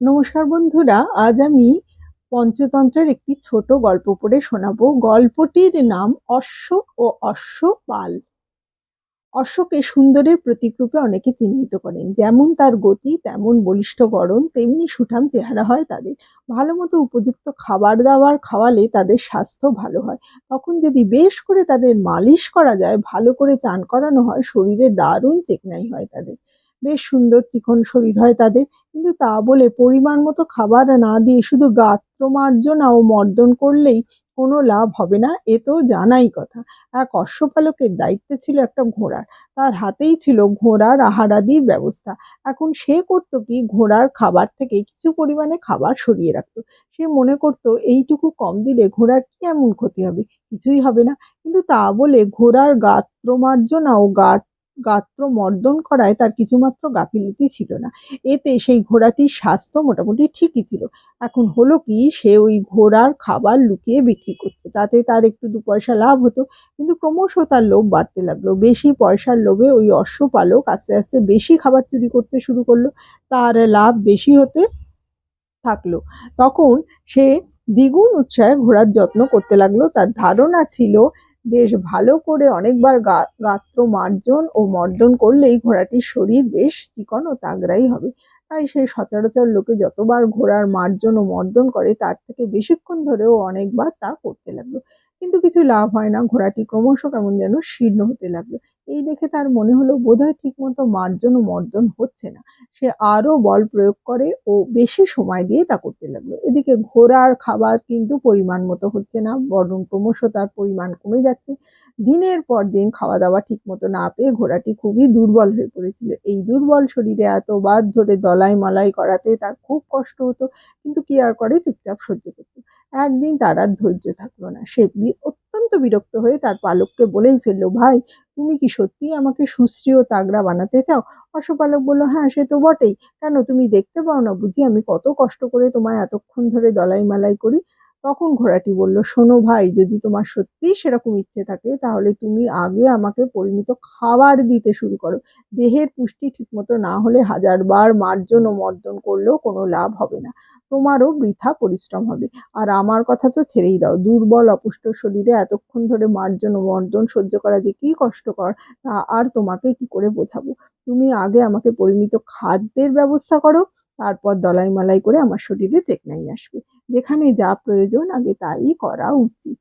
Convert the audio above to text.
নমস্কার বন্ধুরা, আজ আমি পঞ্চতন্ত্রের একটি ছোট গল্প পড়ে শোনাবো। গল্পটির নাম অশ্ব ও অশ্বপাল অশ্বকে সুন্দরের প্রতীক রূপে অনেকে চিহ্নিত করেন। যেমন তার গতি, তেমন বলিষ্ঠ গড়ন, তেমনি সুঠাম চেহারা হয় তাদের। ভালো মতো উপযুক্ত খাবার দাবার খাওয়ালে তাদের স্বাস্থ্য ভালো হয়। তখন যদি বেশ করে তাদের মালিশ করা যায়, ভালো করে চান করানো হয়, শরীরে দারুণ চেকনাই হয় তাদের। বেশ সুন্দর চিকন শরীর হয় তাদের। কিন্তু তা বলে পরিমাণ মতো খাবার না দিয়ে শুধু গাত্রমার্জনা ও মর্দন করলেই কোনো লাভ হবে না, এ তো জানাই কথা। এক অশ্বপালকের দায়িত্ব ছিল একটা ঘোড়ার। তার হাতেই ছিল ঘোড়ার আহারাদির ব্যবস্থা। এখন সে করতো কি? ঘোড়ার খাবার থেকে কিছু পরিমাণে খাবার সরিয়ে রাখত। সে মনে করতো এইটুকু কম দিলে ঘোড়ার কি এমন ক্ষতি হবে? কিছুই হবে না। কিন্তু তা বলে ঘোড়ার গাত্রমার্জনা ও গাত গাত্র মর্দন করায় তার কিছুমাত্র গাফিলতি ছিল না। এতে সেই ঘোড়াটির স্বাস্থ্য মোটামুটি ঠিকই ছিল। এখন হলো কি, সে ওই ঘোড়ার খাবার লুকিয়ে বিক্রি করতো। তাতে তার একটু দু পয়সা লাভ হতো, কিন্তু ক্রমশ তার লোভ বাড়তে লাগল। বেশি পয়সার লোভে ওই অশ্বপালক আস্তে আস্তে বেশি খাবার চুরি করতে শুরু করল। তার লাভ বেশি হতে থাকল। তখন সে দ্বিগুণ উৎসাহে ঘোড়ার যত্ন করতে লাগল। তার ধারণা ছিল বেশ ভালো করে অনেকবার গাত্র মার্জন ও মর্দন করলেই ঘোড়াটির শরীর বেশ চিকন ও তাগড়াই হবে। তাই সেই সচরাচর লোকে যতবার ঘোড়ার মার্জন ও মর্দন করে, তার থেকে বেশিক্ষণ ধরেও অনেকবার তা করতে লাগল। কিন্তু কিছু লাভ হয় না, ঘোড়াটি ক্রমশ কেমন যেন শীর্ণ হতে লাগল। এই দেখে তার মনে হলো বোধহয় ঠিকমতো মার্জন ও মর্জন হচ্ছে না। সে আরও বল প্রয়োগ করে ও বেশি সময় দিয়ে তা করতে লাগল। এদিকে ঘোড়ার খাবার কিন্তু পরিমাণ মতো হচ্ছে না, বরং ক্রমশ তার পরিমাণ কমে যাচ্ছে। দিনের পর দিন খাওয়া দাওয়া ঠিক মতো না পেয়ে ঘোড়াটি খুবই দুর্বল হয়ে পড়েছিল। এই দুর্বল শরীরে এত বাদ ধরে দলাই মলাই করাতে তার খুব কষ্ট হতো, কিন্তু কি আর করে চুপচাপ সহ্য করতো। একদিন তার আর ধৈর্য থাকল না। সে অত্যন্ত বিরক্ত হয়ে তার পালককে বলেই ফেলল, ভাই, তুমি কি সত্যি আমাকে সুশ্রী ও তাগড়া বানাতে চাও? অশ্বপালক বলল হ্যাঁ সে তো বটেই। কেন, তুমি দেখতে পাও না বুঝি? আমি কত কষ্ট করে তোমায় এতক্ষণ ধরে দলাই মালাই করি। তখন ঘোড়াটি বলল, শোনো ভাই, যদি তোমার সত্যিই সেরকম ইচ্ছে থাকে, তাহলে তুমি আগে আমাকে পরিমিত খাবার দিতে শুরু করো। দেহের পুষ্টি ঠিকমতো না হলে হাজারবার মার্জন ও মর্দন করলেও কোনো লাভ হবে না। তোমারও বৃথা পরিশ্রম হবে। আর আমার কথা তো ছেড়েই দাও। দুর্বল, অপুষ্ট শরীরে এতক্ষণ ধরে মার্জন ও মর্দন সহ্য করা যে কি কষ্টকর, তা আর তোমাকে কি করে বোঝাবো? তুমি আগে আমাকে পরিমিত খাদ্যের ব্যবস্থা করো, তারপর দলাই মালাই করে আমার শরীরে চেকনাই আসবে। যেখানে যা প্রয়োজন আগে তাই করা উচিত।